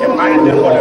Em mang được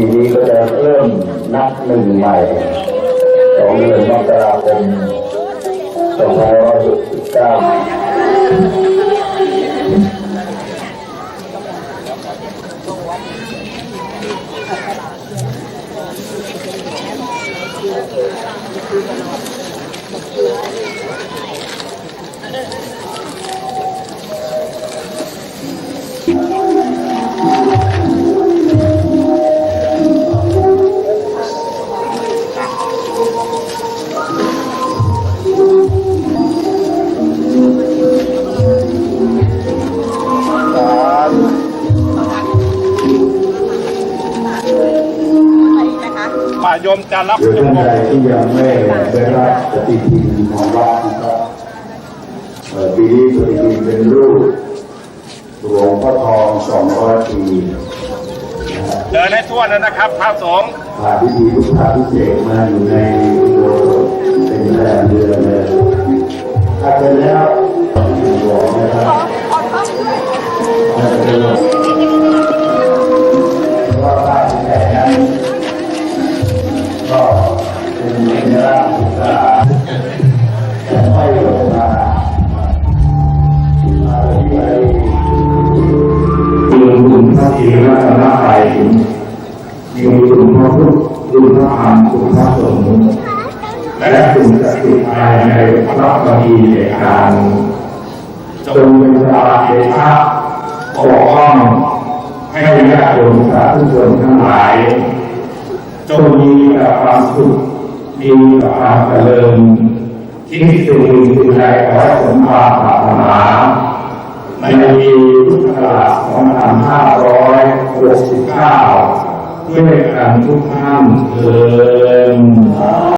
ปีนี้ก็จะเริ่มนับหนึ่งใหม่ของเดือนมกราคม2569 ป่ายมจะรับหรือจท่านงใดที่ยังไม่ได้รับปฏิทินของวัดนะครับเอ่อปีนี้ปฏิทินเป็นรูปหลวงพ่อทอง200ปีเดินให้ทั่วเลยนะครับพระสงฆ์ผ่านพิธีพุทธาพิเศษกมาอยู่ในโบสถ์เป็นแรมเดือนเลยถ้าเป็นแล้วหลวงนะครับถ้าเป็นหลว ก็เป็นสัญลักษณ์ศึกษาแต่ไม่หลงมามาที่ไหนมีคุณพระศรีรัตนตรัยมีคุณพระพุทธคุณพระธรรมคุณพระสงฆ์และคุณสติภายในพระบดีเอการจงเป็นพระเดชะปกป้องให้ญาติโยมสาธุชนทั้งหลาย จงมี กับความสุขมีกับความเจริญที่สิ่งสิ่งใดขอให้สมภาปรารถนาในปีพุทธศักราช2569ด้วยกันทุกท่านเถิด